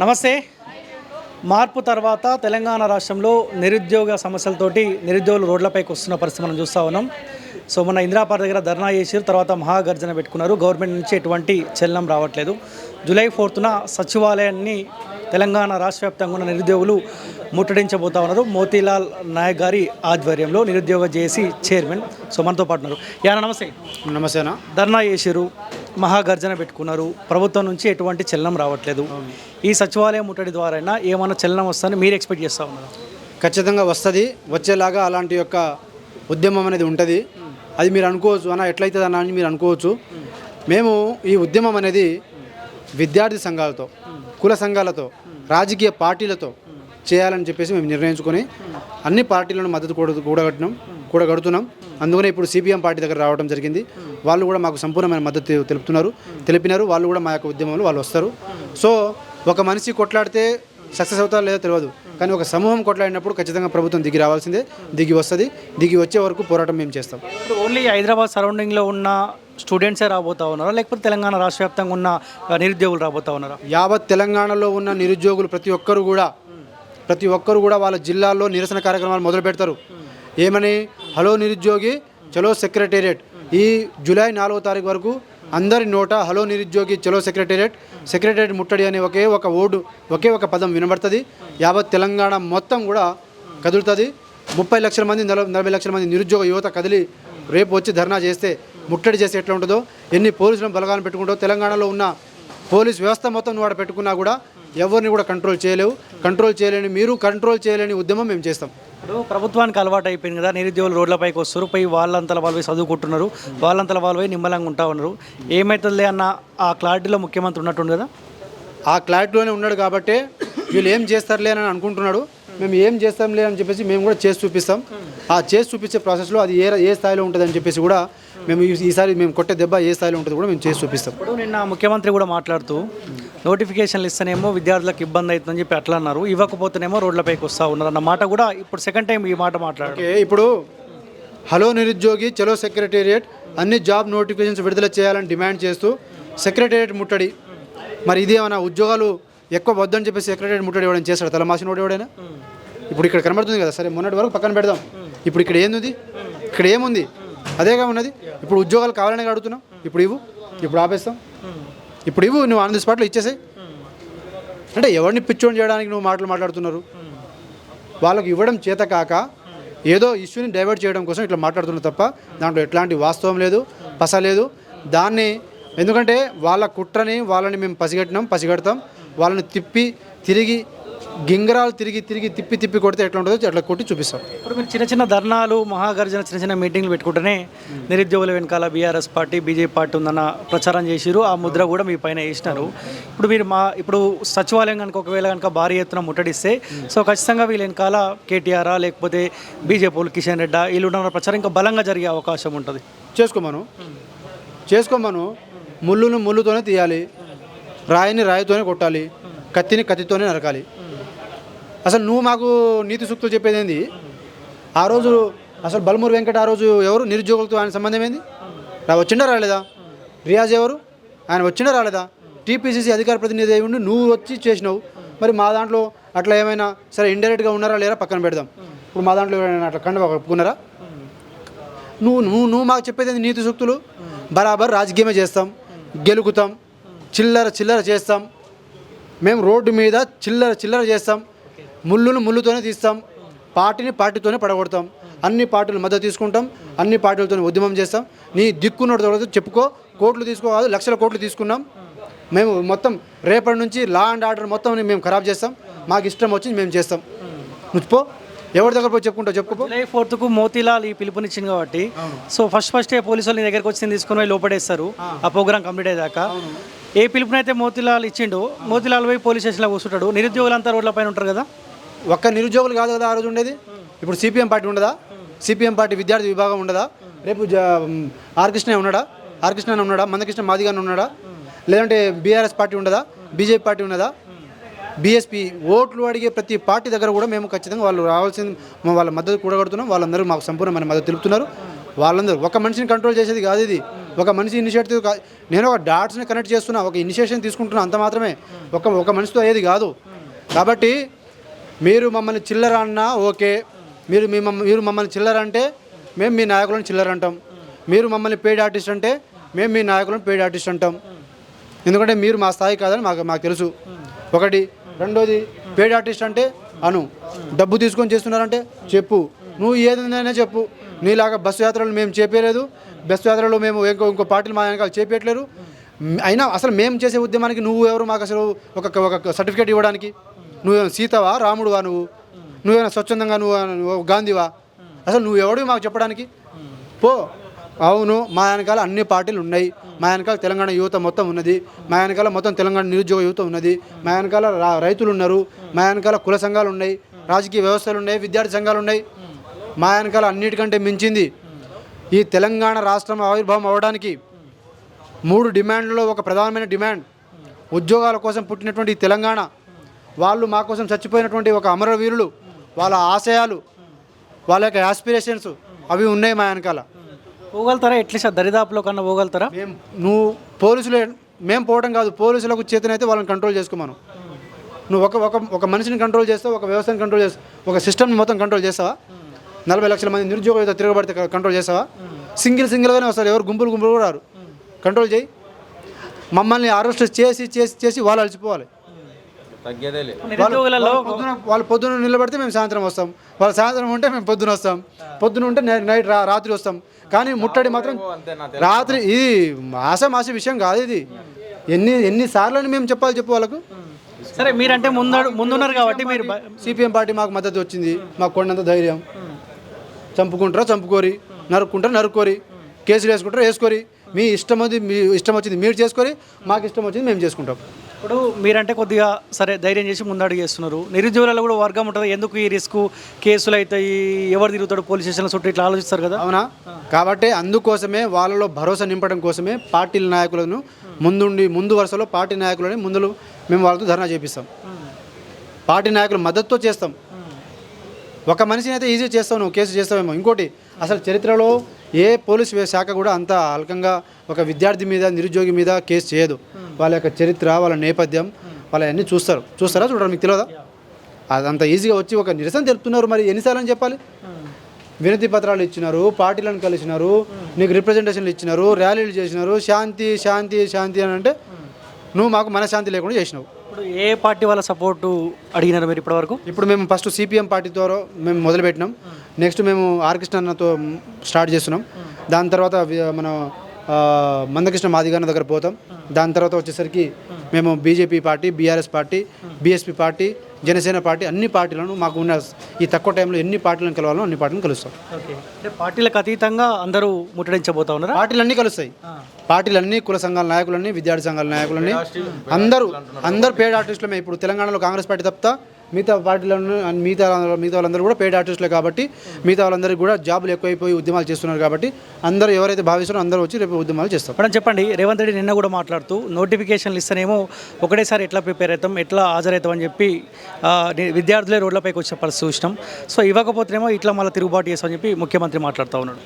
నమస్తే. మార్పు తర్వాత తెలంగాణ రాష్ట్రంలో నిరుద్యోగ సమస్యలతోటి నిరుద్యోగులు రోడ్లపైకి వస్తున్న పరిస్థితి మనం చూస్తూ ఉన్నాం. సో మొన్న ఇందిరాపార్ దగ్గర ధర్నా చేసి తర్వాత మహాగర్జన పెట్టుకున్నారు. గవర్నమెంట్ నుంచి ఎటువంటి చెల్లం రావట్లేదు. జూలై ఫోర్త్న సచివాలయాన్ని తెలంగాణ రాష్ట్ర వ్యాప్తంగా ఉన్న నిరుద్యోగులు ముట్టడించబోతా ఉన్నారు. మోతీలాల్ నాయక్ గారి ఆధ్వర్యంలో నిరుద్యోగ జేఏసీ చైర్మన్ సో మనతో పాటు ఉన్నారు. యానా నమస్తే. నమస్తేనా ధర్నా చేసిరు మహాగర్జన పెట్టుకున్నారు. ప్రభుత్వం నుంచి ఎటువంటి చలనం రావట్లేదు. ఈ సచివాలయం ముట్టడి ద్వారా ఏమైనా చలనం వస్తుందని మీరు ఎక్స్పెక్ట్ చేస్తూ ఉన్నారు? ఖచ్చితంగా వస్తుంది. వచ్చేలాగా అలాంటి యొక్క ఉద్యమం అనేది ఉంటుంది. అది మీరు అనుకోవచ్చు అన్న ఎట్లయితుంది అన్న అని మీరు అనుకోవచ్చు. మేము ఈ ఉద్యమం అనేది విద్యార్థి సంఘాలతో కుల సంఘాలతో రాజకీయ పార్టీలతో చేయాలని చెప్పేసి మేము నిర్ణయించుకొని అన్ని పార్టీలను మద్దతు కూడా కూడగట్టినాం. కూడగడుతున్నాం అందుకనే ఇప్పుడు సిపిఎం పార్టీ దగ్గర రావడం జరిగింది. వాళ్ళు కూడా మాకు సంపూర్ణమైన మద్దతు తెలుపుతున్నారు. తెలిపినారు. వాళ్ళు కూడా మా యొక్క ఉద్యమంలో వాళ్ళు వస్తారు. సో ఒక మనిషి కొట్లాడితే సక్సెస్ అవుతారో లేదో తెలియదు. కానీ ఒక సమూహం కొట్లాడినప్పుడు ఖచ్చితంగా ప్రభుత్వం దిగి రావాల్సిందే. దిగి వస్తుంది. దిగి వచ్చే వరకు పోరాటం మేము చేస్తాం. ఇప్పుడు ఓన్లీ హైదరాబాద్ సరౌండింగ్లో ఉన్న స్టూడెంట్సే రాబోతా ఉన్నారా? లేకపోతే తెలంగాణ రాష్ట్ర వ్యాప్తంగా ఉన్న నిరుద్యోగులు రాబోతా ఉన్నారా? యావత్ తెలంగాణలో ఉన్న నిరుద్యోగులు ప్రతి ఒక్కరు కూడా ప్రతి ఒక్కరు కూడా వాళ్ళ జిల్లాల్లో నిరసన కార్యక్రమాలు మొదలు పెడతారు ఏమని? హలో నిరుద్యోగి చలో సెక్రటేరియట్. ఈ జూలై నాలుగో తారీఖు వరకు అందరి నోట హలో నిరుద్యోగి చలో సెక్రటేరియట్. సెక్రటేరియట్ ముట్టడి అనే ఒకే ఒక ఓడు ఒకే ఒక పదం వినబడుతుంది. యావత్ తెలంగాణ మొత్తం కూడా కదులుతుంది. ముప్పై లక్షల మంది నలభై నలభై లక్షల మంది నిరుద్యోగ యువత కదిలి రేపు వచ్చి ధర్నా చేస్తే ముట్టడి చేస్తే ఎట్లా ఉంటుందో ఎన్ని పోలీసులను బలగాలను పెట్టుకుంటో తెలంగాణలో ఉన్న పోలీస్ వ్యవస్థ మొత్తం నువ్వు పెట్టుకున్నా కూడా ఎవరిని కూడా కంట్రోల్ చేయలేవు. కంట్రోల్ చేయలేని మీరు కంట్రోల్ చేయలేని ఉద్యమం మేము చేస్తాం. ఇప్పుడు ప్రభుత్వానికి అలవాటు అయిపోయింది కదా నిరుద్యోగులు రోడ్లపైకి వస్తారు పోయి వాళ్ళంతల వాళ్ళు పోయి చదువుకుంటున్నారు వాళ్ళంతల వాళ్ళు పోయి నిమ్మలంగా ఉంటా ఉన్నారు. ఏమవుతుందిలే అన్న ఆ క్లారిటీలో ముఖ్యమంత్రి ఉన్నట్టుండు కదా? ఆ క్లారిటీలోనే ఉన్నాడు కాబట్టి వీళ్ళు ఏం చేస్తారులే అని అనుకుంటున్నాడు. మేము ఏం చేస్తాంలే అని చెప్పేసి మేము కూడా చేసి చూపిస్తాం. ఆ చేసి చూపించే ప్రాసెస్లో అది ఏ ఏ స్థాయిలో ఉంటుందని చెప్పేసి కూడా మేము ఈసారి మేము కొట్టే దెబ్బ ఏ స్థాయిలో ఉంటుంది కూడా మేము చేసి చూపిస్తాం. ఇప్పుడు నిన్న ముఖ్యమంత్రి కూడా మాట్లాడుతూ నోటిఫికేషన్లు ఇస్తేనేమో విద్యార్థులకు ఇబ్బంది అవుతుందని చెప్పి అట్లా అన్నారు. ఇవ్వకపోతేనేమో రోడ్లపైకి వస్తూ ఉన్నారు అన్న మాట కూడా ఇప్పుడు సెకండ్ టైం ఈ మాట మాట్లాడారు. ఇప్పుడు హలో నిరుద్యోగి చలో సెక్రటేరియట్ అన్ని జాబ్ నోటిఫికేషన్స్ విడుదల చేయాలని డిమాండ్ చేస్తూ సెక్రటేరియట్ ముట్టడి. మరి ఇది ఏమైనా ఉద్యోగాలు ఎక్కువ వద్దని చెప్పి సెక్రటేరియట్ ముట్టడి ఇవ్వడం చేస్తాడు తలమాసిన నోటి ఎవడైనా? ఇప్పుడు ఇక్కడ కనబడుతుంది కదా సరే మొన్నటి వరకు పక్కన పెడదాం. ఇప్పుడు ఇక్కడ ఏంది? ఇక్కడ ఏముంది? అదేగా ఉన్నది. ఇప్పుడు ఉద్యోగాలు కావాలని అడుగుతున్నాం. ఇప్పుడు ఇవ్వు ఇప్పుడు ఆపేస్తాం. ఇప్పుడు ఇవ్వు నువ్వు ఆన్ ది స్పాట్లో ఇచ్చేసాయి. అంటే ఎవరిని పిచ్చోని చేయడానికి నువ్వు మాటలు మాట్లాడుతున్నారు? వాళ్ళకి ఇవ్వడం చేత కాక ఏదో ఇష్యూని డైవర్ట్ చేయడం కోసం ఇట్లా మాట్లాడుతున్నారు తప్ప దాంట్లో ఎట్లాంటి వాస్తవం లేదు పస లేదు. దాన్ని ఎందుకంటే వాళ్ళ కుట్రని వాళ్ళని మేము పసిగట్టినాం పసిగడతాం. వాళ్ళని తిప్పి తిరిగి గింగరాలు తిరిగి తిరిగి తిప్పి తిప్పి కొడితే ఎట్లా ఉంటుందో అట్లా కొట్టి చూపిస్తాం. ఇప్పుడు మీరు చిన్న చిన్న ధర్నాలు మహాగర్జన చిన్న చిన్న మీటింగ్లు పెట్టుకుంటేనే నిరుద్యోగుల వెనకాల బీఆర్ఎస్ పార్టీ బీజేపీ పార్టీ ఉందన్న ప్రచారం చేసిరు ఆ ముద్ర కూడా మీ పైన వేసినారు. ఇప్పుడు మీరు మా ఇప్పుడు సచివాలయం కనుక ఒకవేళ కనుక భారీ ఎత్తున ముట్టడిస్తే సో ఖచ్చితంగా వీళ్ళ వెనకాల కేటీఆర్ లేకపోతే బీజేపీ కిషన్ రెడ్డి వీళ్ళు ఉన్న ప్రచారం ఇంకా బలంగా జరిగే అవకాశం ఉంటుంది. చేసుకోమను. చేసుకోమను. ముళ్ళును ముళ్ళుతోనే తీయాలి. రాయిని రాయితోనే కొట్టాలి. కత్తిని కత్తితోనే నరకాలి. అసలు నువ్వు మాకు నీతి సూక్తులు చెప్పేది ఏంది? ఆ రోజు అసలు బల్మూరు వెంకట ఆ రోజు ఎవరు? నిరుద్యోగులతో ఆయన సంబంధం ఏంది? నా వచ్చిండా రాలేదా? రియాజ్ ఎవరు? ఆయన వచ్చిండా రాలేదా? టీపీసీసీ అధికార ప్రతినిధి అయి ఉండి నువ్వు వచ్చి చేసినావు. మరి మా దాంట్లో అట్లా ఏమైనా సరే ఇండైరెక్ట్గా ఉన్నారా లేరా పక్కన పెడదాం. ఇప్పుడు మా దాంట్లో ఎవరైనా అట్లా కండ ఒప్పుకున్నారా? నువ్వు నువ్వు నువ్వు మాకు చెప్పేది ఏంది నీతి సూక్తులు? బరాబర్ రాజకీయమే చేస్తాం. గెలుకుతాం. చిల్లర చిల్లర చేస్తాం. మేము రోడ్డు మీద చిల్లర చిల్లర చేస్తాం. ముళ్ళును ముళ్ళుతోనే తీస్తాం పార్టీని పార్టీతోనే పడగొడతాం. అన్ని పార్టీలు మద్దతు తీసుకుంటాం అన్ని పార్టీలతో ఉద్యమం చేస్తాం. నీ దిక్కున్నట్టు తర్వాత చెప్పుకో కోట్లు తీసుకోవాలి లక్షల కోట్లు తీసుకున్నాం. మేము మొత్తం రేపటి నుంచి లా అండ్ ఆర్డర్ మొత్తం మేము ఖరాబ్ చేస్తాం. మాకు ఇష్టం వచ్చింది మేము చేస్తాం. నువ్వు పో ఎవరి దగ్గర పోయి చెప్పుకుంటావు చెప్పుకో జూలై ఫోర్త్కు మోతీలాల్ ఈ పిలుపునిచ్చింది కాబట్టి. సో ఫస్ట్ ఫస్ట్ పోలీసు వాళ్ళు నీ దగ్గరకు వచ్చి తీసుకొని పోయి లోపడేస్తారు. ఆ. ప్రోగ్రామ్ కంప్లీట్ అయ్యాక ఏ పిలుపునైతే మోతీలాల్ ఇచ్చిండో మోతీలాల్ పోయి పోలీస్ స్టేషన్లో కూర్చుంటాడు. నిరుద్యోగులంతా రోడ్ల పైన ఉంటారు కదా? ఒక్క నిరుద్యోగులు కాదు కదా ఆ రోజు ఉండేది? ఇప్పుడు సిపిఎం పార్టీ ఉండదా? సిపిఎం పార్టీ విద్యార్థి విభాగం ఉండదా? రేపు జ ఉన్నాడా? ఆర్కృష్ణ ఉన్నాడా? మందకృష్ణ మాదిగానే ఉన్నాడా? లేదంటే బీఆర్ఎస్ పార్టీ ఉండదా? బీజేపీ పార్టీ ఉన్నదా? బీఎస్పీ ఓట్లు అడిగే ప్రతి పార్టీ దగ్గర కూడా మేము ఖచ్చితంగా వాళ్ళు రావాల్సింది వాళ్ళ మద్దతు కూడగడుతున్నాం. వాళ్ళందరూ మాకు సంపూర్ణమైన మద్దతు తెలుపుతున్నారు. వాళ్ళందరూ ఒక మనిషిని కంట్రోల్ చేసేది కాదు ఇది. ఒక మనిషి ఇనిషియేటివ్ కా- నేను ఒక డాట్స్ని కనెక్ట్ చేస్తున్నా ఒక ఇనిషియేషన్ తీసుకుంటున్నా అంత మాత్రమే. ఒక ఒక మనిషితో ఏది కాదు. కాబట్టి మీరు మమ్మల్ని చిల్లర అన్నా ఓకే. మీరు మీ మమ్మ మీరు మమ్మల్ని చిల్లర అంటే మేము మీ నాయకులను చిల్లర అంటాం మీరు మమ్మల్ని పెయిడ్ ఆర్టిస్ట్ అంటే మేము మీ నాయకులను పెయిడ్ ఆర్టిస్ట్ అంటాం. ఎందుకంటే మీరు మా స్థాయి కాదని మాకు మాకు తెలుసు. ఒకటి. రెండోది పెయిడ్ ఆర్టిస్ట్ అంటే అను. డబ్బు తీసుకొని చేస్తున్నారంటే చెప్పు. నువ్వు ఏదైనా చెప్పు. నీలాగా బస్సు యాత్రలు మేము చేపేయలేదు. బస్సు యాత్రలో మేము ఇంకో ఇంకో పార్టీలు మా వెనకాల చేపేయట్లేరు అయినా అసలు మేము చేసే ఉద్యమానికి నువ్వు ఎవరు మాకు అసలు ఒక ఒక సర్టిఫికేట్ ఇవ్వడానికి? నువ్వు సీతవా? రాముడువా నువ్వు? నువ్వేమైనా స్వచ్ఛందంగా నువ్వు గాంధీవా? అసలు నువ్వు ఎవడు మాకు చెప్పడానికి? పో. అవును మా వెనకాల అన్ని పార్టీలు ఉన్నాయి. మా వెనకాల తెలంగాణ యువత మొత్తం ఉన్నది. మా వెనకాల మొత్తం తెలంగాణ నిరుద్యోగ యువత ఉన్నది. మా వెనకాల రైతులు ఉన్నారు. మా వెనకాల కుల సంఘాలు ఉన్నాయి. రాజకీయ వ్యవస్థలు ఉన్నాయి. విద్యార్థి సంఘాలు ఉన్నాయి. మా వెనకాల అన్నిటికంటే మించింది ఈ తెలంగాణ రాష్ట్రం ఆవిర్భావం అవ్వడానికి మూడు డిమాండ్లలో ఒక ప్రధానమైన డిమాండ్. ఉద్యోగాల కోసం పుట్టినటువంటి ఈ తెలంగాణ వాళ్ళు మా కోసం చచ్చిపోయినటువంటి ఒక అమరవీరులు వాళ్ళ ఆశయాలు వాళ్ళ యొక్క యాస్పిరేషన్స్ అవి ఉన్నాయి మా వెనకాల. పోగలుగుతారా? ఎట్లీస్ట్ దరిదాపులో కన్నా పోగలుగుతారా? మేము నువ్వు పోలీసులు మేము పోవడం కాదు పోలీసులకు చేతనైతే వాళ్ళని కంట్రోల్ చేసుకోమను. నువ్వు ఒక ఒక ఒక మనిషిని కంట్రోల్ చేస్తావు ఒక వ్యవస్థను కంట్రోల్ చేస్తావు ఒక సిస్టమ్ని మొత్తం కంట్రోల్ చేస్తావా? నలభై లక్షల మంది నిరుద్యోగ యువత తిరగబడితే కంట్రోల్ చేస్తావా? సింగిల్ సింగిల్గానే వస్తారు ఎవరు గుంపులు గుంపులు కూడా రారు. కంట్రోల్ చేయి. మమ్మల్ని అరెస్ట్ చేసి చేసి చేసి వాళ్ళు అలసిపోవాలి. తగ్గేదే లేదు వాళ్ళు పొద్దున వాళ్ళు పొద్దున నిలబడితే మేము సాయంత్రం వస్తాం. వాళ్ళు సాయంత్రం ఉంటే మేము పొద్దున వస్తాం. పొద్దున ఉంటే నైట్ రా రాత్రి వస్తాం. కానీ ముట్టడి మాత్రం రాత్రి ఇది ఆశమాస విషయం కాదు ఇది. ఎన్ని ఎన్నిసార్లు అని మేము చెప్పాలి చెప్పు వాళ్ళకు? సరే మీరంటే ముందు ముందున్నారు కాబట్టి మీరు సిపిఎం పార్టీ మాకు మద్దతు వచ్చింది. మాకు కొండంత ధైర్యం. చంపుకుంటారా చంపుకోరి. నరుక్కుంటారా నరుక్కోరి. కేసులు వేసుకుంటారా వేసుకోరి. మీ ఇష్టం అది మీ ఇష్టం వచ్చింది మీరు చేసుకొని మాకు ఇష్టం వచ్చింది మేము చేసుకుంటాం. ఇప్పుడు మీరంటే కొద్దిగా సరే ధైర్యం చేసి ముందడుగు చేస్తున్నారు నిరుద్యోగులలో కూడా వర్గం ఉంటుంది. ఎందుకు ఈ రిస్క్ కేసులు అవుతాయి ఎవరు తిరుగుతాడు? పోలీస్ స్టేషన్ల చుట్టూ ఇట్లా ఆలోచిస్తారు కదా. అవునా? కాబట్టి అందుకోసమే వాళ్ళలో భరోసా నింపడం కోసమే పార్టీల నాయకులను ముందుండి ముందు వరుసలో పార్టీ నాయకులని ముందులు మేము వాళ్ళతో ధర్నా చేపిస్తాం. పార్టీ నాయకులు మద్దతుతో చేస్తాం. ఒక మనిషిని అయితే ఈజీ చేస్తావు నువ్వు కేసు చేస్తావేమో. ఇంకోటి అసలు చరిత్రలో ఏ పోలీస్ శాఖ కూడా అంత అల్కంగా ఒక విద్యార్థి మీద నిరుద్యోగి మీద కేసు చేయదు. వాళ్ళ యొక్క చరిత్ర వాళ్ళ నేపథ్యం వాళ్ళ అన్నీ చూస్తారు. చూస్తారా? చూడరా? మీకు తెలియదా? అది అంత ఈజీగా వచ్చి ఒక నిరసన తెలుపుతున్నారు మరి ఎన్నిసార్లు అని చెప్పాలి వినతి పత్రాలు ఇచ్చినారు పార్టీలను కలిసినారు నీకు రిప్రజెంటేషన్లు ఇచ్చినారు ర్యాలీలు చేసినారు శాంతి శాంతి శాంతి అని అంటే నువ్వు మాకు మనశ్శాంతి లేకుండా చేసినావు. ఇప్పుడు ఏ పార్టీ వాళ్ళ సపోర్టు అడిగినారు మీరు ఇప్పటివరకు? ఇప్పుడు మేము ఫస్ట్ సిపిఎం పార్టీ ద్వారా మేము మొదలుపెట్టినాం. నెక్స్ట్ మేము ఆర్ కృష్ణతో అన్నతో స్టార్ట్ చేస్తున్నాం. దాని తర్వాత మన మందకృష్ణ మాదిగాన దగ్గర పోతాం. దాని తర్వాత వచ్చేసరికి మేము BJP party BRS party BSP party Janasena party అన్ని పార్టీలను మాకు ఉన్న ఈ తక్కువ టైంలో ఎన్ని పార్టీలను కలవాలో అన్ని పార్టీలను కలుస్తాం అంటే పార్టీలకు అతీతంగా అందరూ ముట్టడించబోతా ఉన్నారా? పార్టీలు అన్నీ కలుస్తాయి. పార్టీలు అన్ని కుల సంఘాల నాయకులన్నీ విద్యార్థి సంఘాల నాయకులన్నీ. అందరూ అందరూ పేడ్ ఆర్టిస్టులమే ఇప్పుడు తెలంగాణలో కాంగ్రెస్ పార్టీ తప్ప మిగతా పార్టీలను మిగతా మిగతా వాళ్ళందరూ కూడా పేడ్ ఆర్టిస్టులే కాబట్టి మిగతా వాళ్ళందరికీ కూడా జాబులు ఎక్కువైపోయి ఉద్యమాలు చేస్తున్నారు కాబట్టి అందరూ ఎవరైతే భావిస్తున్నారో అందరూ వచ్చి రేపు ఉద్యమాలు చేస్తాం మేడం చెప్పండి. రేవంత్ రెడ్డి నిన్న కూడా మాట్లాడుతూ నోటిఫికేషన్లు ఇస్తేనేమో ఒకటేసారి ఎట్లా ప్రిపేర్ అవుతాం ఎట్లా హాజరవుతాం అని చెప్పి విద్యార్థులే రోడ్లపైకి వచ్చే పరిస్థితి చూసినాం. సో ఇవ్వకపోతేనేమో ఇట్లా మళ్ళీ తిరుగుబాటు చేస్తామని చెప్పి ముఖ్యమంత్రి మాట్లాడుతూ ఉన్నాడు.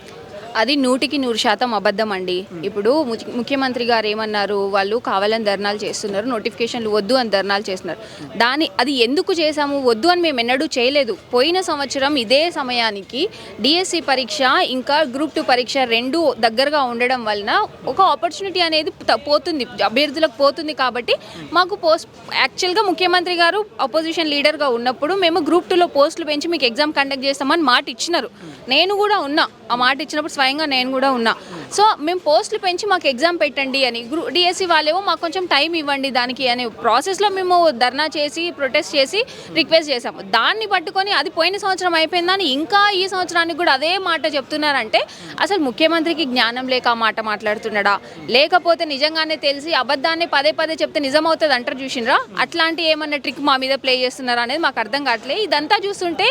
అది నూటికి నూరు శాతం అబద్ధం అండి. ఇప్పుడు ము- ముఖ్యమంత్రి గారు ఏమన్నారు? వాళ్ళు కావాలని ధర్నాలు చేస్తున్నారు నోటిఫికేషన్లు వద్దు అని ధర్నాలు చేస్తున్నారు. దాని అది ఎందుకు చేశాము? వద్దు అని మేము ఎన్నడూ చేయలేదు. పోయిన సంవత్సరం ఇదే సమయానికి డిఎస్సి పరీక్ష ఇంకా గ్రూప్ టూ పరీక్ష రెండు దగ్గరగా ఉండడం వలన ఒక ఆపర్చునిటీ అనేది పోతుంది. అభ్యర్థులకు పోతుంది కాబట్టి మాకు పోస్ట్ యాక్చువల్గా ముఖ్యమంత్రి గారు అపోజిషన్ లీడర్గా ఉన్నప్పుడు మేము గ్రూప్ టూలో పోస్టులు పెంచి మీకు ఎగ్జామ్ కండక్ట్ చేస్తామని మాట ఇచ్చినారు నేను కూడా ఉన్నా. ఆ మాట ఇచ్చినప్పుడు స్వయంగా నేను కూడా ఉన్నా. సో మేము పోస్టులు పెంచి మాకు ఎగ్జామ్ పెట్టండి అని గ్రూ డిఎస్సి వాళ్ళేమో మాకు కొంచెం టైం ఇవ్వండి దానికి అనే ప్రాసెస్లో మేము ధర్నా చేసి ప్రొటెస్ట్ చేసి రిక్వెస్ట్ చేసాము దాన్ని పట్టుకొని అది పోయిన సంవత్సరం అయిపోయిందని ఇంకా ఈ సంవత్సరానికి కూడా అదే మాట చెప్తున్నారంటే అసలు ముఖ్యమంత్రికి జ్ఞానం లేక ఆ మాట మాట్లాడుతున్నాడా? లేకపోతే నిజంగానే తెలిసి అబద్ధాన్ని పదే పదే చెప్తే నిజం అవుతుంది అంటారు చూసినరా? అట్లాంటి ఏమన్నా ట్రిక్ మా మీద ప్లే చేస్తున్నారా అనేది మాకు అర్థం కావట్లేదు ఇదంతా చూస్తుంటే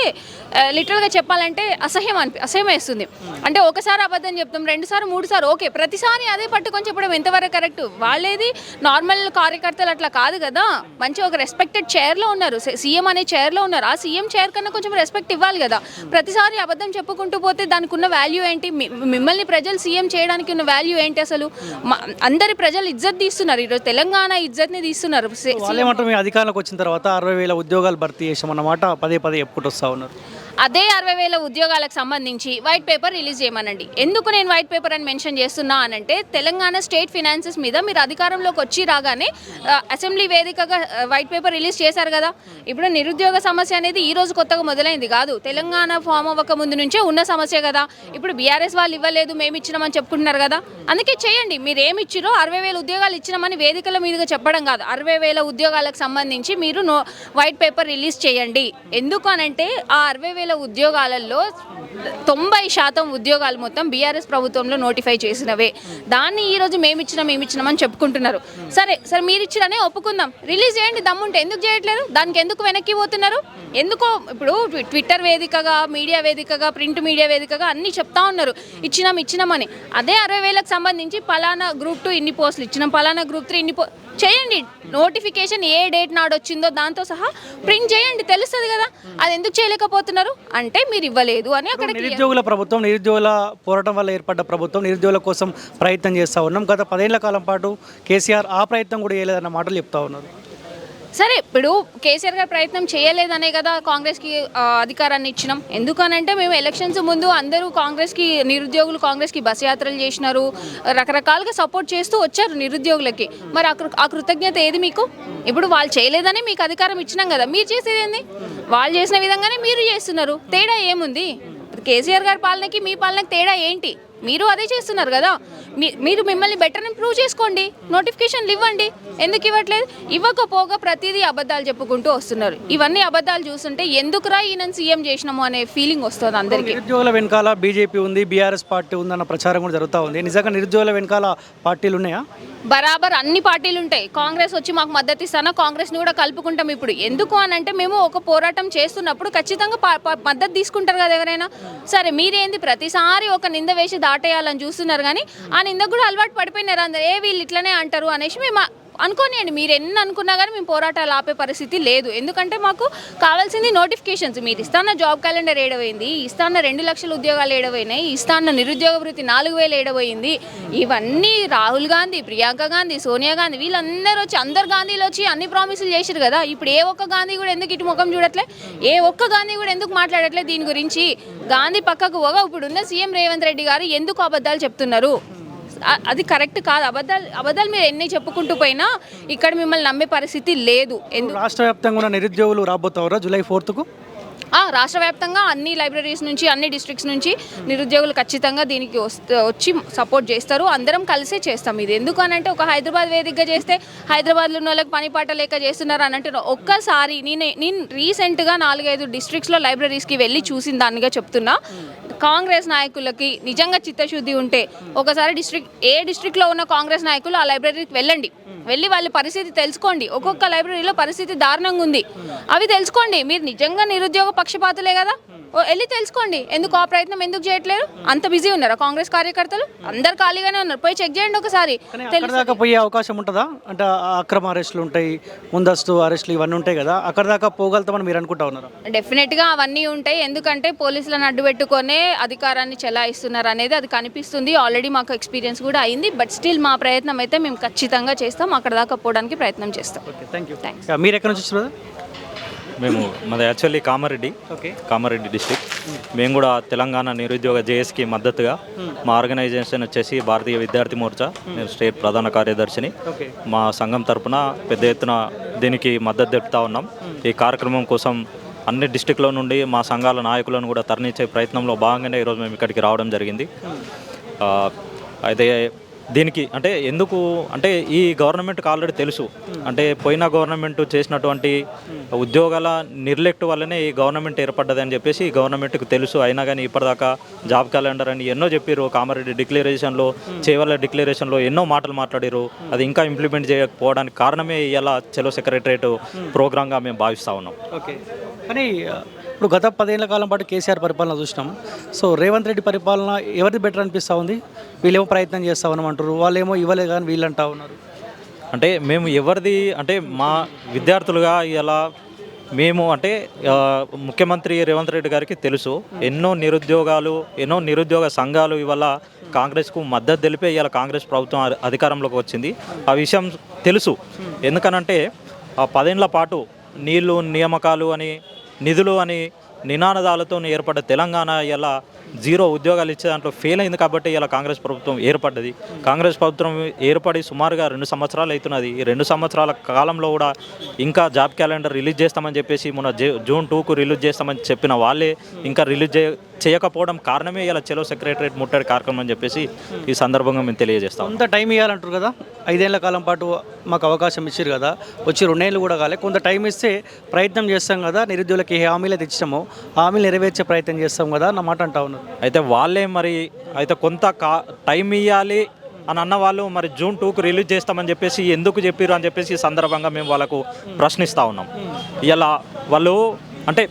లిటరల్గా చెప్పాలంటే అసహ్యం అనిపి అసహ్యం వేస్తుంది. అంటే ఒకసారి అబద్ధం చెప్తాం రెండు మూడుసార్లు మూడు సార్ ఓకే. ప్రతిసారి అదే పట్టుకొని చెప్పడం ఎంతవరకు కరెక్ట్. వాళ్ళేది నార్మల్ కార్యకర్తలు అట్లా కాదు కదా. మంచి ఒక రెస్పెక్టెడ్ చైర్లో ఉన్నారు. సీఎం అనే చైర్లో ఉన్నారు. ఆ సీఎం చైర్ కన్నా కొంచెం రెస్పెక్ట్ ఇవ్వాలి కదా. ప్రతిసారి అబద్ధం చెప్పుకుంటూ పోతే దానికి ఉన్న వాల్యూ ఏంటి మిమ్మల్ని ప్రజలు సీఎం చేయడానికి ఉన్న వాల్యూ ఏంటి అసలు? అందరి ప్రజలు ఇజ్జత్ తీస్తున్నారు. ఈరోజు తెలంగాణ ఇజ్జత్ని తీస్తున్నారు. అధికారంలోకి వచ్చిన తర్వాత అరవై వేల ఉద్యోగాలు భర్తీ చేసామన్నమాట పదే పదే చెప్పుకుంటూ వస్తా ఉన్నారు. అదే అరవై వేల ఉద్యోగాలకు సంబంధించి వైట్ పేపర్ రిలీజ్ చేయమనండి. ఎందుకు నేను వైట్ పేపర్ అని మెన్షన్ చేస్తున్నా అనంటే తెలంగాణ స్టేట్ ఫినాన్సెస్ మీద మీరు అధికారంలోకి వచ్చి రాగానే అసెంబ్లీ వేదికగా వైట్ పేపర్ రిలీజ్ చేశారు కదా. ఇప్పుడు నిరుద్యోగ సమస్య అనేది ఈ రోజు కొత్తగా మొదలైంది కాదు. తెలంగాణ ఫామ్ అవ్వక ముందు నుంచే ఉన్న సమస్య కదా. ఇప్పుడు బీఆర్ఎస్ వాళ్ళు ఇవ్వలేదు మేము ఇచ్చినామని చెప్పుకుంటున్నారు కదా. అందుకే చేయండి. మీరు ఏమి ఇచ్చిరో అరవై వేల ఉద్యోగాలు ఇచ్చినామని వేదికల మీదుగా చెప్పడం కాదు. అరవై వేల ఉద్యోగాలకు సంబంధించి మీరు నో వైట్ పేపర్ రిలీజ్ చేయండి. ఎందుకు అనంటే ఆ అరవై వేల ఉద్యోగాలలో తొంభై శాతం ఉద్యోగాలు మొత్తం బీఆర్ఎస్ ప్రభుత్వంలో నోటిఫై చేసినవే. దాన్ని ఈరోజు రోజు మేము ఇచ్చినాం మేము ఇచ్చినామని చెప్పుకుంటున్నారు. సరే సరే మీరు ఇచ్చిననే ఒప్పుకుందాం. రిలీజ్ చేయండి దమ్ముంటే ఎందుకు చేయట్లేదు? దానికి ఎందుకు వెనక్కి పోతున్నారు? ఎందుకో ఇప్పుడు ట్విట్టర్ వేదికగా మీడియా వేదికగా ప్రింట్ మీడియా వేదికగా అన్నీ చెప్తా ఉన్నారు. ఇచ్చినాం ఇచ్చినామని అదే అరవై వేలకు సంబంధించి పలానా గ్రూప్ టూ ఇన్ని పోస్టులు ఇచ్చినాం పలానా గ్రూప్ త్రీ ఇన్ని పో చేయండి. నోటిఫికేషన్ ఏ డేట్ నాడు వచ్చిందో దాంతో సహా ప్రింట్ చేయండి. తెలుస్తుంది కదా. అది ఎందుకు చేయలేకపోతున్నారు? అంటే మీరు ఇవ్వలేదు అని అక్కడ నిరుద్యోగుల ప్రభుత్వం నిరుద్యోగుల పోరాటం వల్ల ఏర్పడ్డ ప్రభుత్వం నిరుద్యోగుల కోసం ప్రయత్నం చేస్తూ ఉన్నాం. గత పదేళ్ళ కాలం పాటు కేసీఆర్ ఆ ప్రయత్నం కూడా చేయలేదన్న మాటలు చెప్తా ఉన్నారు. సరే ఇప్పుడు కేసీఆర్ గారు ప్రయత్నం చేయలేదనే కదా కాంగ్రెస్కి అధికారాన్ని ఇచ్చినాం. ఎందుకనంటే మేము ఎలక్షన్స్ ముందు అందరూ కాంగ్రెస్కి నిరుద్యోగులు కాంగ్రెస్కి బస్ యాత్రలు చేసినారు. రకరకాలుగా సపోర్ట్ చేస్తూ వచ్చారు నిరుద్యోగులకి. మరి ఆ కృ- ఆ కృతజ్ఞత ఏది మీకు? ఇప్పుడు వాళ్ళు చేయలేదని మీకు అధికారం ఇచ్చినాం కదా. మీరు చేసేది ఏంది? వాళ్ళు చేసిన విధంగానే మీరు చేస్తున్నారు. తేడా ఏముంది? కేసీఆర్ గారి పాలనకి మీ పాలనకి తేడా ఏంటి? మీరు అదే చేస్తున్నారు కదా. మీరు మిమ్మల్ని బెటర్ అని ప్రూవ్ చేసుకోండి. నోటిఫికేషన్లు ఇవ్వండి. ఎందుకు ఇవ్వట్లేదు? ఇవ్వకపోగా ప్రతిదీ అబద్ధాలు చెప్పుకుంటూ వస్తున్నారు. ఇవన్నీ అబద్ధాలు చూస్తుంటే ఎందుకురా ఈయన సీఎం చేసినాము అనే ఫీలింగ్ వస్తుంది అందరికీ. నిరుద్యోగుల వెనకాల బీజేపీ ఉంది బీఆర్ఎస్ పార్టీ ఉందన్న ప్రచారం కూడా జరుగుతూ ఉంది. నిజంగా నిరుద్యోగుల వెనకాల పార్టీలు ఉన్నాయా? బరాబర్ అన్ని పార్టీలు ఉంటాయి. కాంగ్రెస్ వచ్చి మాకు మద్దతు ఇస్తానా? కాంగ్రెస్ని కూడా కలుపుకుంటాం ఇప్పుడు. ఎందుకు అని అంటే మేము ఒక పోరాటం చేస్తున్నప్పుడు ఖచ్చితంగా మద్దతు తీసుకుంటారు కదా ఎవరైనా. సరే మీరేంది? ప్రతిసారి ఒక నింద వేసి దాటేయాలని చూస్తున్నారు కానీ ఆ నింద కూడా అలవాటు పడిపోయినారు అందరు. ఏ వీళ్ళు ఇట్లనే అంటారు అనేసి మేము అనుకోనియండి మీరు ఎన్ని అనుకున్నా కానీ మేము పోరాటాలు ఆపే పరిస్థితి లేదు. ఎందుకంటే మాకు కావాల్సింది నోటిఫికేషన్స్. మీరు ఇస్తాన్న జాబ్ క్యాలెండర్ ఏడవైంది ఇస్తాన్న రెండు లక్షల ఉద్యోగాలు ఏడవైనాయి ఇస్తాన్న నిరుద్యోగ వృత్తి నాలుగు వేలు ఏడవైంది. ఇవన్నీ రాహుల్ గాంధీ ప్రియాంక గాంధీ సోనియా గాంధీ వీళ్ళందరూ వచ్చి అందరు గాంధీలు వచ్చి అన్ని ప్రామిసులు చేశారు కదా. ఇప్పుడు ఏ ఒక్క గాంధీ కూడా ఎందుకు ఇటు ముఖం చూడట్లే? ఏ ఒక్క గాంధీ కూడా ఎందుకు మాట్లాడట్లే దీని గురించి? గాంధీ పక్కకు పోగా ఇప్పుడున్న సీఎం రేవంత్ రెడ్డి గారు ఎందుకు అబద్ధాలు చెప్తున్నారు? అది కరెక్ట్ కాదు. అబద్ధాలు అబద్ధాలు మీరు ఎన్ని చెప్పుకుంటూ పోయినా ఇక్కడ మిమ్మల్ని నమ్మే పరిస్థితి లేదు. ఎందుకు రాష్ట్ర వ్యాప్తంగా ఉన్న నిరుద్యోగులు రాబోతారా జూలై ఫోర్త్కు? రాష్ట్ర వ్యాప్తంగా అన్ని లైబ్రరీస్ నుంచి అన్ని డిస్ట్రిక్ట్స్ నుంచి నిరుద్యోగులు ఖచ్చితంగా దీనికి వస్త- వచ్చి సపోర్ట్ చేస్తారు. అందరం కలిసే చేస్తాం ఇది. ఎందుకు అని అంటే ఒక హైదరాబాద్ వేదికగా చేస్తే హైదరాబాద్లో ఉన్న వాళ్ళకి పని పాట లేక చేస్తున్నారు అని అంటే ఒక్కసారి నేను నేను రీసెంట్గా నాలుగైదు డిస్ట్రిక్ట్స్లో లైబ్రరీస్కి వెళ్ళి చూసిన దానిగా చెప్తున్నా. కాంగ్రెస్ నాయకులకి నిజంగా చిత్తశుద్ధి ఉంటే ఒకసారి డిస్ట్రిక్ట్ ఏ డిస్ట్రిక్ట్లో ఉన్న కాంగ్రెస్ నాయకులు ఆ లైబ్రరీకి వెళ్ళండి. వెళ్ళి వాళ్ళ పరిస్థితి తెలుసుకోండి. ఒక్కొక్క లైబ్రరీలో పరిస్థితి దారుణంగా ఉంది. అవి తెలుసుకోండి. మీరు నిజంగా నిరుద్యోగ పక్షపాతులే కదా? ఓ, వెళ్ళి తెలుసుకోండి. ఎందుకు ఆ ప్రయత్నం ఎందుకు చేయట్లేదు అంత బిజీ ఉన్నారా కాంగ్రెస్ కార్యకర్తలు? అందరు ఖాళీగానే ఉన్నారు. పోయి చెక్ చేయండి ఒకసారి. దాకా పోయే అవకాశం ఉంటుందా? అంటే అక్రమ అరెస్టులు ఉంటాయి ముందస్తు అరెస్టులు ఇవన్నీ ఉంటాయి కదా అక్కడ దాకా పోగలుగుతామని మీరు అనుకుంటా ఉన్నారా? డెఫినెట్గా అవన్నీ ఉంటాయి. ఎందుకంటే పోలీసులను అడ్డు పెట్టుకొనే అధికారాన్ని చెలాయిస్తున్నారు అనేది అది కనిపిస్తుంది. ఆల్రెడీ మాకు ఎక్స్పీరియన్స్ కూడా అయింది. బట్ స్టిల్ మా ప్రయత్నం అయితే మేము ఖచ్చితంగా చేస్తాం. అక్కడ దాకా పోవడానికి ప్రయత్నం చేస్తాం. Thank you. మీరు ఎక్కడి నుంచి మేము మాది యాక్చువల్లీ కామారెడ్డి. కామారెడ్డి డిస్టిక్ మేము కూడా తెలంగాణ నిరుద్యోగ జేఎస్కి మద్దతుగా మా ఆర్గనైజేషన్ వచ్చేసి భారతీయ విద్యార్థి మోర్చా. నేను స్టేట్ ప్రధాన కార్యదర్శిని. మా సంఘం తరపున పెద్ద ఎత్తున దీనికి మద్దతు తెలుపుతా ఉన్నాం. ఈ కార్యక్రమం కోసం అన్ని డిస్టిక్లో నుండి మా సంఘాల నాయకులను కూడా తరలించే ప్రయత్నంలో భాగంగానే ఈరోజు మేము ఇక్కడికి రావడం జరిగింది. అయితే దీనికి అంటే ఎందుకు అంటే ఈ గవర్నమెంట్కి ఆల్రెడీ తెలుసు. అంటే పోయిన గవర్నమెంట్ చేసినటువంటి ఉద్యోగాల నిర్లెక్ట్ వల్లనే ఈ గవర్నమెంట్ ఏర్పడ్డది అని చెప్పేసి ఈ గవర్నమెంట్కి తెలుసు. అయినా కానీ ఇప్పటిదాకా జాబ్ క్యాలెండర్ అని ఎన్నో చెప్పారు కామారెడ్డి డిక్లరేషన్లో చేవల డిక్లరేషన్లో ఎన్నో మాటలు మాట్లాడారు అది ఇంకా ఇంప్లిమెంట్ చేయకపోవడానికి కారణమే ఇలా చెలో సెక్రటరేట్ ప్రోగ్రామ్గా మేము భావిస్తూ ఉన్నాం. ఓకే. కానీ ఇప్పుడు గత పదేళ్ళ కాలం పాటు కేసీఆర్ పరిపాలన చూసినాం. సో రేవంత్ రెడ్డి పరిపాలన ఎవరిది బెటర్ అనిపిస్తూ ఉంది? వీళ్ళేమో ప్రయత్నం చేస్తా ఉన్నామంటారు వాళ్ళేమో ఇవ్వలేదు కానీ వీళ్ళు అంటా ఉన్నారు. అంటే మేము ఎవరిది అంటే మా విద్యార్థులుగా ఇలా మేము అంటే ముఖ్యమంత్రి రేవంత్ రెడ్డి గారికి తెలుసు. ఎన్నో నిరుద్యోగాలు ఎన్నో నిరుద్యోగ సంఘాలు ఇవాళ కాంగ్రెస్కు మద్దతు తెలిపే ఇవాళ కాంగ్రెస్ ప్రభుత్వం అధికారంలోకి వచ్చింది. ఆ విషయం తెలుసు. ఎందుకనంటే ఆ పదేళ్ళ పాటు నీళ్ళు నియామకాలు అని నిధులు అని నినాదాలతో ఏర్పడ్డ తెలంగాణ ఎలా జీరో ఉద్యోగాలు ఇచ్చే దాంట్లో ఫెయిల్ అయింది కాబట్టి ఇలా కాంగ్రెస్ ప్రభుత్వం ఏర్పడ్డది. కాంగ్రెస్ ప్రభుత్వం ఏర్పడి సుమారుగా రెండు సంవత్సరాలు అవుతున్నది. ఈ రెండు సంవత్సరాల కాలంలో కూడా ఇంకా జాబ్ క్యాలెండర్ రిలీజ్ చేస్తామని చెప్పేసి మొన్న జే- జూన్ టూకు రిలీజ్ చేస్తామని చెప్పిన వాళ్ళే ఇంకా రిలీజ్ చేయకపోవడం కారణమే ఇలా చెలో సెక్రటరేట్ ముట్టడి కార్యక్రమం అని చెప్పేసి ఈ సందర్భంగా మేము తెలియజేస్తాం. కొంత టైం ఇవ్వాలంటారు కదా? ఐదేళ్ళ కాలం పాటు మాకు అవకాశం ఇచ్చారు కదా? వచ్చి రెండేళ్ళు కూడా కాలే. కొంత టైం ఇస్తే ప్రయత్నం చేస్తాం కదా? నిరుద్యోగులకి ఏ హామీలు తెచ్చామో హామీలు నెరవేర్చే ప్రయత్నం చేస్తాం కదా? నా మాట అంటా ఉన్నారు. అయితే వాళ్ళే మరి అయితే కొంత కా టైం ఇవ్వాలి అని అన్న వాళ్ళు మరి జూన్ టూకు రిలీజ్ చేస్తామని చెప్పేసి ఎందుకు చెప్పారు అని చెప్పేసి ఈ సందర్భంగా మేము వాళ్ళకు ప్రశ్నిస్తూ ఉన్నాం. ఇలా వాళ్ళు అంటే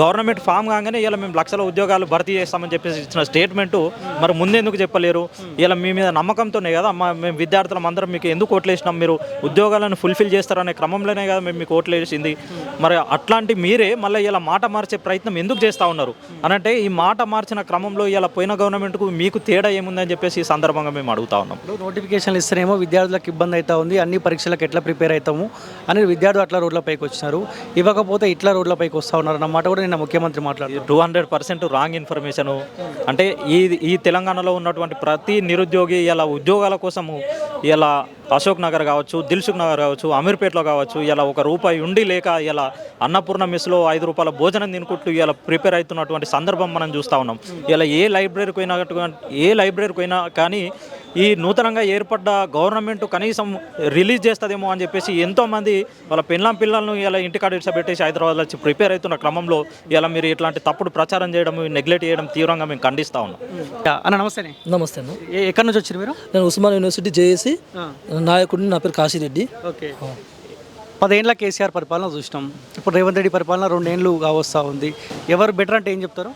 గవర్నమెంట్ ఫామ్ కాగానే ఇలా మేము లక్షల ఉద్యోగాలు భర్తీ చేస్తామని చెప్పేసి ఇచ్చిన స్టేట్మెంటు మరి ముందెందుకు చెప్పలేరు? ఇలా మీ మీద నమ్మకంతోనే కదా మా మేము విద్యార్థులం అందరం మీకు ఎందుకు ఓట్లేసినాం? మీరు ఉద్యోగాలను ఫుల్ఫిల్ చేస్తారనే క్రమంలోనే కదా మేము మీకు ఓట్లేసింది. మరి అట్లాంటి మీరే మళ్ళీ ఇలా మాట మార్చే ప్రయత్నం ఎందుకు చేస్తూ ఉన్నారు? అనంటే ఈ మాట మార్చిన క్రమంలో ఇలా పోయిన గవర్నమెంట్కు మీకు తేడా ఏముందని చెప్పేసి ఈ సందర్భంగా మేము అడుగుతా ఉన్నాం. నోటిఫికేషన్లు ఇస్తేనేమో విద్యార్థులకు ఇబ్బంది అవుతా ఉంది అన్ని పరీక్షలకు ఎట్లా ప్రిపేర్ అవుతాము? అని విద్యార్థులు అట్లా రోడ్లపైకి వచ్చినారు. ఇవ్వకపోతే ఇట్లా రోడ్లపైకి వస్తూ ఉన్నారు అన్నమాట కూడా నిన్న ముఖ్యమంత్రి మాట్లాడారు. Two hundred percent wrong information అంటే ఈ ఈ తెలంగాణలో ఉన్నటువంటి ప్రతి నిరుద్యోగి ఇలా ఉద్యోగాల కోసము ఇలా అశోక్ నగర్ కావచ్చు దిల్సుఖ్ నగర్ కావచ్చు అమీర్పేటలో కావచ్చు ఇలా ఒక రూపాయి ఉండి లేక ఇలా అన్నపూర్ణ మెస్లో ఐదు రూపాయల భోజనం తినుకుంటూ ఇలా ప్రిపేర్ అవుతున్నటువంటి సందర్భం మనం చూస్తూ ఉన్నాం. ఇలా ఏ లైబ్రరీకి పోయినా ఏ లైబ్రరీకి పోయినా కానీ ఈ నూతనంగా ఏర్పడ్డ గవర్నమెంట్ కనీసం రిలీజ్ చేస్తుందేమో అని చెప్పేసి ఎంతోమంది వాళ్ళ పిల్లం పిల్లలను ఇలా ఇంటికాడ ఇడిచబెట్టేసి హైదరాబాద్లో వచ్చి ప్రిపేర్ అవుతున్న క్రమంలో ఇలా మీరు ఇట్లాంటి తప్పుడు ప్రచారం చేయడం నెగ్లెక్ట్ చేయడం తీవ్రంగా మేము ఖండిస్తూ ఉన్నాం. యా, అన్న నమస్తే ఏ- ఎక్కడి నుంచి వచ్చారు మీరు? నేను ఉస్మాన్ యూనివర్సిటీ జేఏసి నాయకుడిని నా పేరు కాశీరెడ్డి. ఓకే. పదేండ్ల కేసీఆర్ పరిపాలన చూసినాం. ఇప్పుడు రేవంత్ రెడ్డి పరిపాలన రెండేళ్ళు కావస్తా ఉంది. ఎవరు బెటర్ అంటే ఏం చెప్తారు?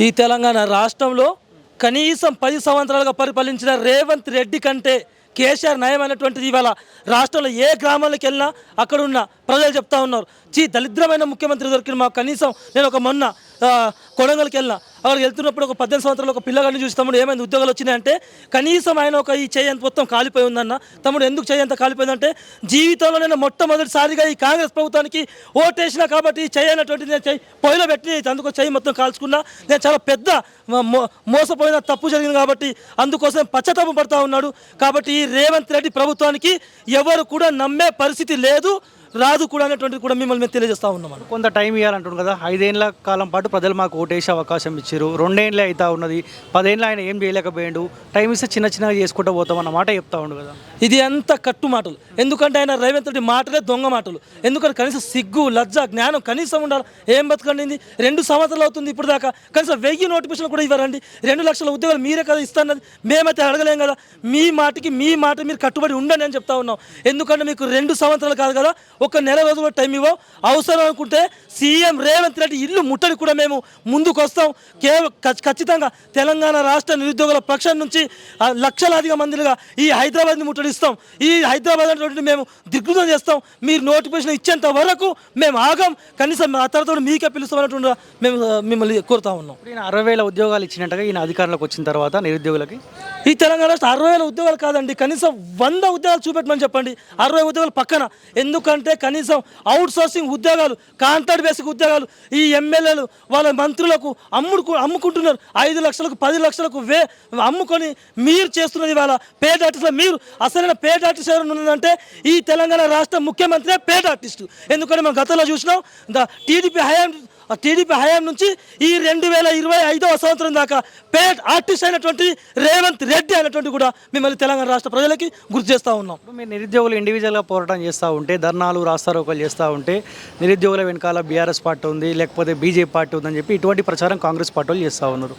ఈ తెలంగాణ రాష్ట్రంలో కనీసం పది సంవత్సరాలుగా పరిపాలించిన రేవంత్ రెడ్డి కంటే కేసీఆర్ నయమైనటువంటిది ఇవాళ రాష్ట్రంలో ఏ గ్రామాలకు వెళ్ళినా అక్కడున్న ప్రజలు చెప్తా ఉన్నారు. చీ దరిద్రమైన ముఖ్యమంత్రి దొరికిన మాకు కనీసం నేను ఒక మొన్న కొడంగల్కి వెళ్ళినా. అక్కడికి వెళ్తున్నప్పుడు ఒక పద్దెనిమిది సంవత్సరాలు ఒక పిల్లగాడిని చూసి తమ్ముడు ఏమైంది ఉద్యోగాలు వచ్చినాయంటే కనీసం ఆయన ఒక ఈ చేయంత మొత్తం కాలిపోయి ఉందన్న. తమ్ముడు ఎందుకు చేయంత కాలిపోయిందంటే జీవితంలో నేను మొట్టమొదటిసారిగా ఈ కాంగ్రెస్ ప్రభుత్వానికి ఓటేసిన కాబట్టి ఈ చేయనటువంటిది నేను చేయి పొయ్యిలో పెట్టి అందుకు చేయి మొత్తం కాల్చుకున్నా. నేను చాలా పెద్ద మో- మోసపోయిన తప్పు జరిగింది కాబట్టి అందుకోసం పశ్చాత్తాపం పడతా ఉన్నాడు. కాబట్టి ఈ రేవంత్ రెడ్డి ప్రభుత్వానికి ఎవరు కూడా నమ్మే పరిస్థితి లేదు. రాదు కూడా అనేటువంటిది కూడా మిమ్మల్ని మేము తెలియజేస్తా ఉన్నాం. కొంత టైం ఇవ్వాలంటున్నారు కదా ఐదేళ్ళ కాలం పాటు ప్రజలు మాకు ఓటేసే అవకాశం ఇచ్చారు రెండేళ్ళే అవుతా ఉన్నది. పదేళ్ళు ఆయన ఏం చేయలేకపోయాడు. టైం ఇస్తే చిన్న చిన్నగా చేసుకుంటూ పోతాం అన్న మాట చెప్తా ఉండు కదా. ఇది అంత కట్టు మాటలు. ఎందుకంటే ఆయన రేవంత్ రెడ్డి మాటలే దొంగ మాటలు. ఎందుకంటే కనీసం సిగ్గు లజ్జ జ్ఞానం కనీసం ఉండాలి. ఏం బతకండి రెండు సంవత్సరాలు అవుతుంది ఇప్పుడు దాకా. కనీసం వెయ్యి నోటిఫికేషన్ కూడా ఇవ్వరండి రెండు లక్షల ఉద్యోగాలు మీరే కదా ఇస్తానది మేమైతే అడగలేం కదా. మీ మాటకి మీ మాట మీరు కట్టుబడి ఉండండి అని చెప్తా ఉన్నాం. ఎందుకంటే మీకు రెండు సంవత్సరాలు కాదు కదా ఒక నెల రోజులు కూడా టైం ఇవ్వం అవసరం అనుకుంటే సీఎం రేవంత్ రెడ్డి ఇల్లు ముట్టడి కూడా మేము ముందుకు వస్తాం. కేవలం ఖచ్చితంగా తెలంగాణ రాష్ట్ర నిరుద్యోగుల పక్షం నుంచి లక్షలాదిగా మందిగా ఈ హైదరాబాద్ని ముట్టడిస్తాం. ఈ హైదరాబాద్ అనేటువంటి మేము దిగ్గుతం చేస్తాం. మీరు నోటిఫికేషన్ ఇచ్చేంత వరకు మేము ఆగం. కనీసం ఆ తర్వాత మీకే పిలుస్తామన్నటువంటి మేము మిమ్మల్ని కోరుతా ఉన్నాం. ఈయన అరవై వేల ఉద్యోగాలు ఇచ్చినట్టుగా ఈయన అధికారంలోకి వచ్చిన తర్వాత నిరుద్యోగులకి? ఈ తెలంగాణ రాష్ట్ర అరవై వేల ఉద్యోగాలు కాదండి. కనీసం వంద ఉద్యోగాలు చూపెట్టమని చెప్పండి. అరవై ఉద్యోగాలు పక్కన. ఎందుకంటే కనీసం అవుట్ సోర్సింగ్ ఉద్యోగాలు కాంట్రాక్ట్ బేసిక్ ఉద్యోగాలు ఈ ఎమ్మెల్యేలు వాళ్ళ మంత్రులకు అమ్ముడు అమ్ముకుంటున్నారు. ఐదు లక్షలకు పది లక్షలకు వే అమ్ముకొని మీరు చేస్తున్నది ఇవాళ పేద ఆర్టిస్ట్లో మీరు అసలైన పేద ఆర్టిస్ట్ ఎవరైనా ఉన్నదంటే ఈ తెలంగాణ రాష్ట్ర ముఖ్యమంత్రి పేద ఆర్టిస్టు ఎందుకంటే మనం గతంలో చూసినాం ద టీడీపీ హయాం టీడీపీ హయాం నుంచి ఈ రెండు వేల ఇరవై ఐదవ సంవత్సరం దాకా పేడ్ ఆర్టిస్ట్ అయినటువంటి రేవంత్ రెడ్డి అయినటువంటి కూడా మిమ్మల్ని తెలంగాణ రాష్ట్ర ప్రజలకి గుర్తు చేస్తూ ఉన్నాం. మీరు నిరుద్యోగులు ఇండివిజువల్గా పోరాటం చేస్తూ ఉంటే ధర్నాలు రాస్తారోకలు చేస్తూ ఉంటే నిరుద్యోగుల వెనకాల బీఆర్ఎస్ పార్టీ ఉంది లేకపోతే బీజేపీ పార్టీ ఉందని చెప్పి ఇటువంటి ప్రచారం కాంగ్రెస్ పార్టీ వాళ్ళు చేస్తూ ఉన్నారు.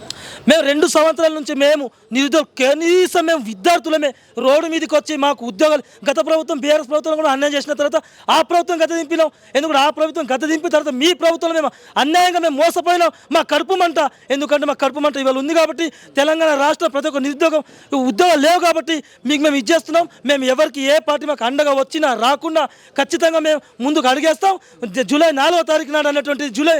మేము రెండు సంవత్సరాల నుంచి మేము నిరుద్యోగ కనీసం మేము విద్యార్థులమే రోడ్డు మీదకి వచ్చి మాకు ఉద్యోగాలు గత ప్రభుత్వం బీఆర్ఎస్ ప్రభుత్వం కూడా అన్యాయం చేసిన తర్వాత ఆ ప్రభుత్వం గత దింపినాం. ఎందుకంటే ఆ ప్రభుత్వం గత దింపిన తర్వాత మీ ప్రభుత్వంలో మేము అన్యాయంగా మేము మోసపోయినాం. మా కడుపు మంట. ఎందుకంటే మా కడుపు మంట ఇవాళ ఉంది కాబట్టి తెలంగాణ రాష్ట్ర ప్రతి ఒక్క నిరుద్యోగం ఉద్యోగాలు లేవు కాబట్టి మీకు మేము ఇచ్చేస్తున్నాం. మేము ఎవరికి ఏ పార్టీ మాకు అండగా వచ్చినా రాకుండా ఖచ్చితంగా మేము ముందుకు అడిగేస్తాం. జూలై నాలుగో తారీఖు నాడు అన్నటువంటి జూలై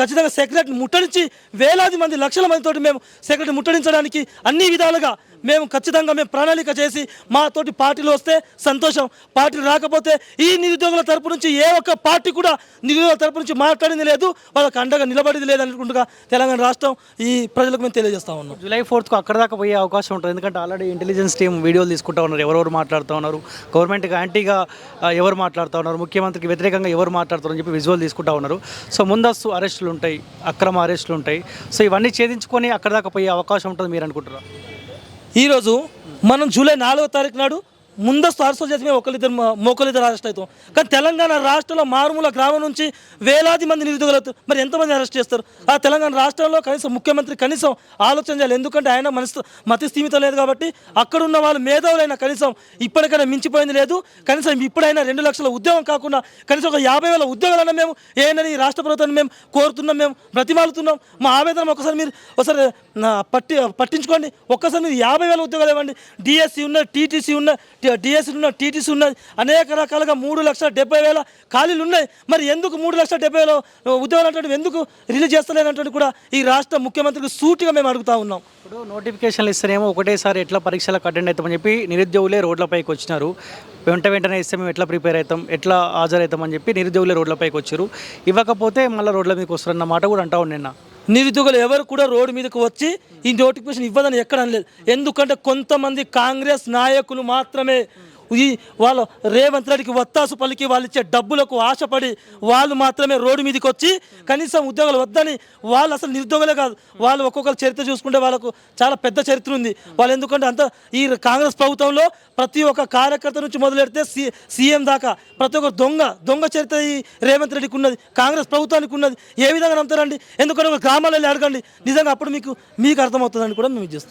ఖచ్చితంగా సెక్రటరీ ముట్టడించి వేలాది మంది లక్షల మందితోటి మేము సెక్రటరీ ముట్టడించడానికి అన్ని విధాలుగా మేము ఖచ్చితంగా మేము ప్రణాళిక చేసి మాతోటి పార్టీలు వస్తే సంతోషం. పార్టీలు రాకపోతే ఈ నిరుద్యోగుల తరపు నుంచి ఏ ఒక్క పార్టీ కూడా నిరుద్యోగుల తరపు నుంచి మాట్లాడింది లేదు. వాళ్ళకి అండగా నిలబడింది లేదనుకుంటుగా తెలంగాణ రాష్ట్రం ఈ ప్రజలకు మేము తెలియజేస్తా ఉన్నాం. జూలై ఫోర్త్కు అక్కడ దాకా పోయే అవకాశం ఉంటుంది. ఎందుకంటే ఆల్రెడీ ఇంటెలిజెన్స్ టీం వీడియోలు తీసుకుంటా ఉన్నారు. ఎవరెవరు మాట్లాడుతూ ఉన్నారు? గవర్నమెంట్కి యాంటీగా ఎవరు మాట్లాడుతూ ఉన్నారు? ముఖ్యమంత్రికి వ్యతిరేకంగా ఎవరు మాట్లాడుతారు అని చెప్పి విజువల్ తీసుకుంటా ఉన్నారు. సో ముందస్తు అరెస్టులు ఉంటాయి అక్రమ అరెస్టులు ఉంటాయి. సో ఇవన్నీ ఛేదించుకొని అక్కడ దాకా పోయే అవకాశం ఉంటుంది మీరు అనుకుంటారా ఈరోజు మనం జూలై నాలుగో తారీఖు నాడు ముందస్తు అరెస్టులు చేసి మేము ఒకరిద్దరు మోకలిద్దరు అరెస్ట్ అవుతాం. కానీ తెలంగాణ రాష్ట్రంలో మారుమూల గ్రామం నుంచి వేలాది మంది నిరుద్యోగులు మరి ఎంతమంది అరెస్ట్ చేస్తారు? ఆ తెలంగాణ రాష్ట్రంలో కనీసం ముఖ్యమంత్రి కనీసం ఆలోచన చేయాలి. ఎందుకంటే ఆయన మనసు మతి స్థిమిత లేదు కాబట్టి అక్కడున్న వాళ్ళు మేధావులైనా కనీసం ఇప్పటికైనా మించిపోయింది లేదు. కనీసం ఇప్పుడైనా రెండు లక్షల ఉద్యోగం కాకుండా కనీసం ఒక యాభై వేల ఉద్యోగాలన్నా మేము ఏనని రాష్ట్ర ప్రభుత్వాన్ని మేము కోరుతున్నాం మేము బ్రతిమాలుతున్నాం. మా ఆవేదన ఒకసారి మీరు ఒకసారి పట్టి పట్టించుకోండి. ఒక్కసారి మీరు యాభై వేల ఉద్యోగాలు ఇవ్వండి. డిఎస్సి ఉన్నది టీటీసీ ఉన్న డిఎస్సి ఉన్నాయి టీటీసీ ఉన్నది అనేక రకాలుగా మూడు లక్షల డెబ్బై వేల ఖాళీలు ఉన్నాయి. మరి ఎందుకు మూడు లక్షల డెబ్బై వేల ఉద్యోగాలు అంటే ఎందుకు రిలీజ్ చేస్తలేనటువంటి కూడా ఈ రాష్ట్ర ముఖ్యమంత్రికి సూటిగా మేము అడుగుతా ఉన్నాం. ఇప్పుడు నోటిఫికేషన్లు ఇస్తేనేమో ఒకటేసారి ఎట్లా పరీక్షలకు అటెండ్ అవుతామని చెప్పి నిరుద్యోగులే రోడ్లపైకి వచ్చినారు. వెంట వెంటనే ఇస్తే మేము ఎట్లా ప్రిపేర్ అవుతాం ఎట్లా హాజరవుతామని చెప్పి నిరుద్యోగులే రోడ్లపైకి వచ్చారు. ఇవ్వకపోతే మళ్ళీ రోడ్ల మీదకి వస్తారన్న మాట కూడా అంటా నిన్న. నిరుద్యోగులు ఎవరు కూడా రోడ్డు మీదకు వచ్చి ఈ నోటిఫికేషన్ ఇవ్వదని ఎక్కడ అనలేదు. ఎందుకంటే కొంతమంది కాంగ్రెస్ నాయకులు మాత్రమే ఈ వాళ్ళ రేవంత్ రెడ్డికి వత్తాసు పలికి వాళ్ళు ఇచ్చే డబ్బులకు ఆశపడి వాళ్ళు మాత్రమే రోడ్డు మీదకి వచ్చి కనీసం ఉద్యోగాలు వద్దని వాళ్ళు అసలు నిరుద్యోగులే కాదు. వాళ్ళు ఒక్కొక్కరు చరిత్ర చూసుకుంటే వాళ్ళకు చాలా పెద్ద చరిత్ర ఉంది. వాళ్ళు ఎందుకంటే అంత ఈ కాంగ్రెస్ ప్రభుత్వంలో ప్రతి ఒక్క కార్యకర్త నుంచి మొదలెడితే సి సీఎం దాకా ప్రతి ఒక్క దొంగ దొంగ చరిత్ర ఈ రేవంత్ రెడ్డికి ఉన్నది. కాంగ్రెస్ ప్రభుత్వానికి ఉన్నది. ఏ విధంగా నమ్ముతారండి? ఎందుకంటే ఒక గ్రామాలలో అడగండి. నిజంగా అప్పుడు మీకు మీకు అర్థమవుతుందని కూడా మేము చేస్తాం.